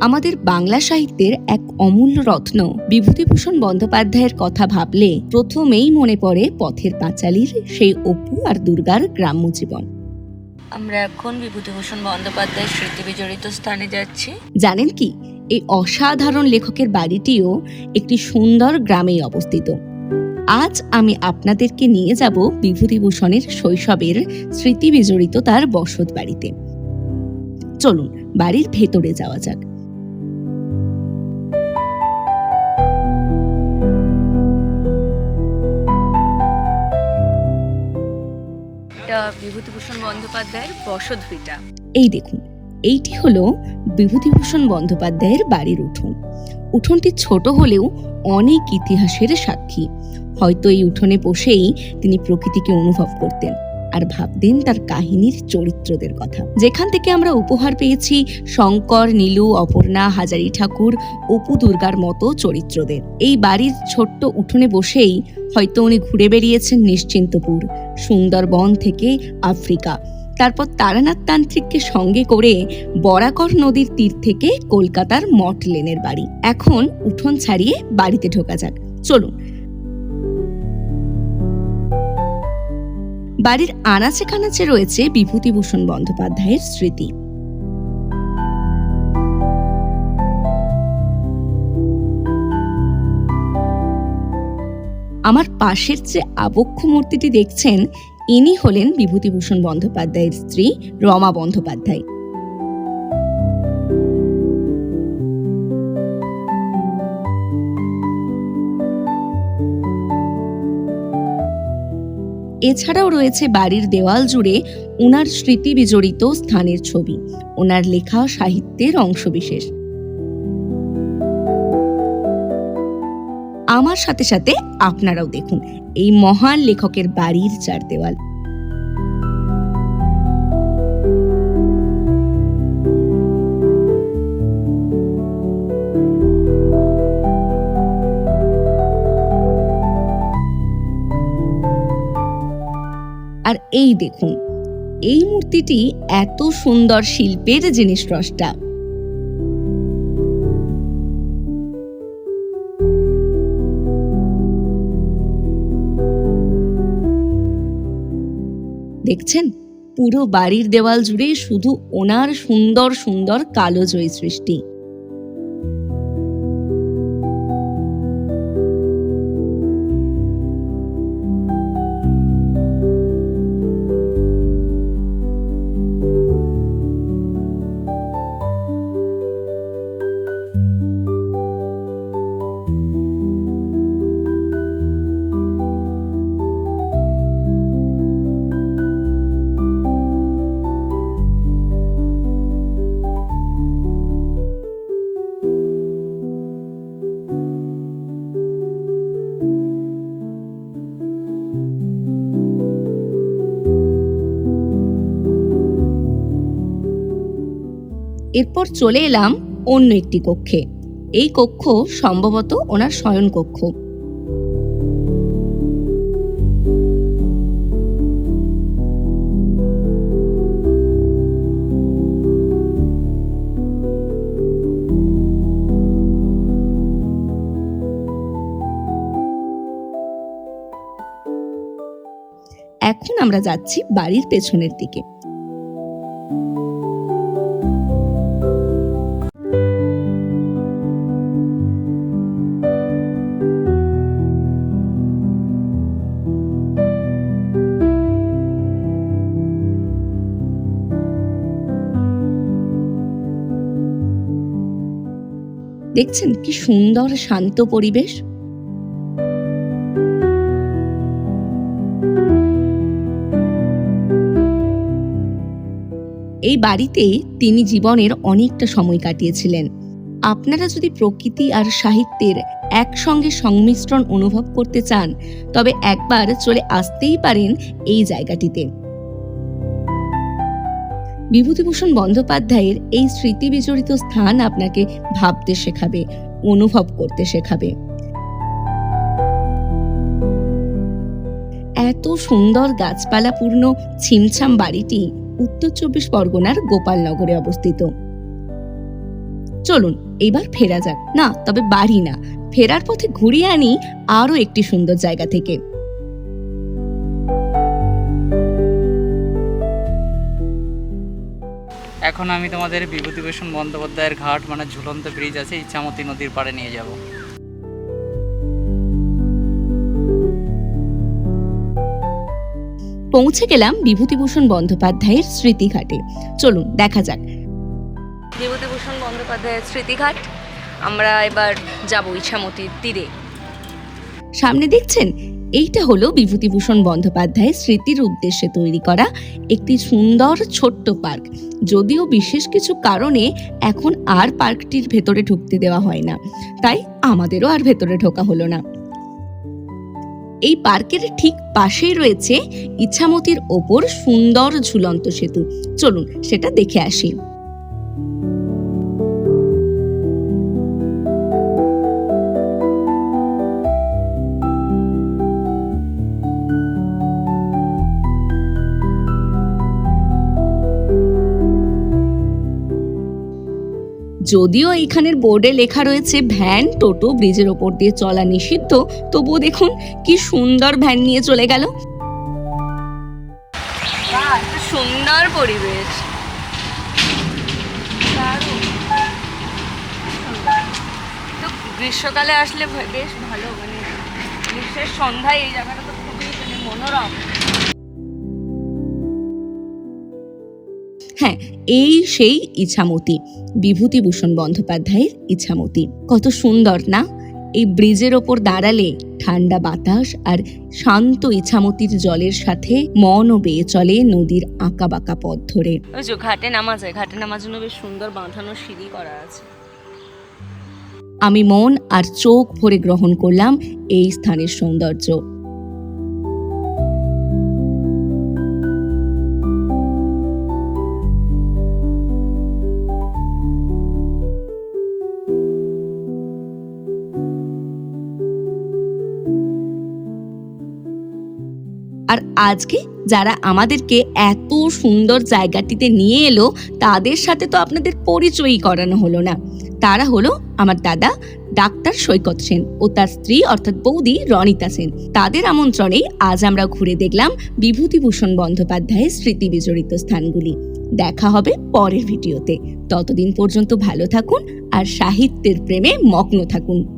আমাদের বাংলা সাহিত্যের এক অমূল্য রত্ন। বিভূতিভূষণ বন্দ্যোপাধ্যায়ের কথা ভাবলে প্রথমেই মনে পড়ে পথের পাঁচালীর সেই অপু আর দুর্গার গ্রাম্য জীবন। আমরা এখন বিভূতিভূষণ বন্দ্যোপাধ্যায়ের স্মৃতি বিজড়িত স্থানে যাচ্ছি। জানেন কি? এই অসাধারণ লেখকের বাড়িটিও একটি সুন্দর গ্রামেই অবস্থিত। আজ আমি আপনাদেরকে নিয়ে যাব বিভূতিভূষণের শৈশবের স্মৃতি বিজড়িত তার বসত বাড়িতে। চলুন বাড়ির ভেতরে যাওয়া যাক। বিভূতিভূষণ বন্দ্যোপাধ্যায়ের বসত ভিটা এই দেখুন, এইটি হলো বিভূতিভূষণ বন্দ্যোপাধ্যায়ের বাড়ির উঠোন। উঠোনটি ছোট হলেও অনেক ইতিহাসের সাক্ষী। হয়তো এই উঠোনে বসেই তিনি প্রকৃতিকে অনুভব করতেন আর ভাবতেন তার কাহিনীর চরিত্রদের কথা। যেখান থেকে আমরা উপহার পেয়েছি শঙ্কর, নীলু, অপর্ণা, হাজারি ঠাকুর, অপু দুর্গার মতো চরিত্রদের। এই বাড়ির ছোট্ট উঠোনে বসেই হয়তো উনি ঘুরে বেরিয়েছেন নিশ্চিন্তপুর। সুন্দরবন থেকে আফ্রিকা। তারপর তারানাথ তান্ত্রিককে সঙ্গে করে বরাকর নদীর তীর থেকে কলকাতার মঠ লেনের বাড়ি। এখন উঠোন ছাড়িয়ে বাড়িতে ঢোকা যাক। চলুন। বাড়ির আনাচে কানাচে রয়েছে বিভূতিভূষণ বন্দ্যোপাধ্যায়ের স্মৃতি। আমার পাশের যে আবক্ষ মূর্তিটি দেখছেন, ইনি হলেন বিভূতিভূষণ বন্দ্যোপাধ্যায়ের স্ত্রী রমা বন্দ্যোপাধ্যায়। এছাড়াও রয়েছে বাড়ির দেওয়াল জুড়ে ওনার স্মৃতি বিজড়িত স্থানের ছবি। ওনার লেখা সাহিত্যের অংশবিশেষ। আমার সাথে সাথে আপনারাও দেখুন এই মহান লেখকের বাড়ির চার দেওয়াল। আর এই দেখুন, এই মূর্তিটি এত সুন্দর শিল্পের জিনিস রসটা দেখছেন? পুরো বাড়ির দেওয়াল জুড়ে শুধু ওনার সুন্দর সুন্দর কালো জয়ী সৃষ্টি এরপর চলে এলাম অন্য একটি কক্ষে। এই কক্ষ সম্ভবত ওনার শয়ন কক্ষ। এখন আমরা যাচ্ছি বাড়ির পেছনের দিকে। দেখছেন কি সুন্দর, শান্ত পরিবেশ? এই বাড়িতে তিনি জীবনের অনেকটা সময় কাটিয়েছিলেন। আপনারা যদি প্রকৃতি আর সাহিত্যের একসঙ্গে সংমিশ্রণ অনুভব করতে চান, তবে একবার চলে আসতেই পারেন এই জায়গাটিতে। বিভূতিভূষণ বন্দ্যোপাধ্যায়ের এই স্মৃতি বিজড়িত স্থান আপনাকে ভাবতে শেখাবে, অনুভব করতে শেখাবে। এত সুন্দর গাছপালাপূর্ণ ছিমছাম বাড়িটি উত্তর চব্বিশ পরগনার গোপালনগরে অবস্থিত। চলুন এইবার ফেরা যাক। না, তবে বাড়ি না। ফেরার পথে ঘুরিয়ে আনি আরও একটি সুন্দর জায়গা থেকে। এখন আমি তোমাদের বিভূতিভূষণ বন্দ্যোপাধ্যায়ের ঘাট মানে ঝুলন্ত ব্রিজ আছে ইচ্ছামতি নদীর পাড়ে নিয়ে যাব। পৌঁছে গেলাম বিভূতিভূষণ বন্দ্যোপাধ্যায়ের স্মৃতিঘাটে। চলুন দেখা যাক। বিভূতিভূষণ বন্দ্যোপাধ্যায়ের স্মৃতিঘাট আমরা এবার যাব ইছামতির তীরে। সামনে দেখছেন এইটা হলো বিভূতিভূষণ বন্দ্যোপাধ্যায়ের স্মৃতির উদ্দেশ্যে তৈরি করা একটি সুন্দর ছোট্ট পার্ক। যদিও বিশেষ কিছু কারণে এখন আর পার্কটির ভেতরে ঢুকতে দেওয়া হয় না। তাই আমাদেরও আর ভেতরে ঢোকা হলো না। এই পার্কের ঠিক পাশেই রয়েছে ইচ্ছামতির ওপর সুন্দর ঝুলন্ত সেতু। চলুন সেটা দেখে আসি। যদিও এখানের বোর্ডে লেখা রয়েছে ভ্যান, টোটো ব্রিজের ওপর দিয়ে চলা নিষিদ্ধ, তবুও দেখুন কি সুন্দর ভ্যান নিয়ে চলে গেল। সুন্দর পরিবেশ। গ্রীষ্মকালে আসলে বেশ ভালো মানে গ্রীষ্মের সন্ধ্যায় এই জায়গাটা তো খুবই মানে মনোরম। হ্যাঁ এই সেই ইছামতি বিভূতিভূষণ বন্দ্যোপাধ্যায়ের ইছামতি। কত সুন্দর না? এই ব্রিজের ওপর দাঁড়ালে ঠান্ডা বাতাস আর শান্ত ইছামতির জলের সাথে মনও বেয়ে চলে নদীর আঁকা বাঁকা পথ ধরে। ওই যে ঘাটে নামা যায় ঘাটে নামার জন্য বেশ সুন্দর বাঁধানো সিঁড়ি করা আছে। আমি মন আর চোখ ভরে গ্রহণ করলাম এই স্থানের সৌন্দর্য। আর আজকে যারা আমাদেরকে এত সুন্দর জায়গাটিতে নিয়ে এলো, তাদের সাথে তো আপনাদের পরিচয়ই করানো হলো না। তারা হলো আমার দাদা ডাক্তার সৈকত সেন ও তার স্ত্রী অর্থাৎ বৌদি রনিতা সেন। তাদের আমন্ত্রণেই আজ আমরা ঘুরে দেখলাম বিভূতিভূষণ বন্দ্যোপাধ্যায়ের স্মৃতি বিজড়িত স্থানগুলি। দেখা হবে পরের ভিডিওতে। ততদিন পর্যন্ত ভালো থাকুন আর সাহিত্যের প্রেমে মগ্ন থাকুন।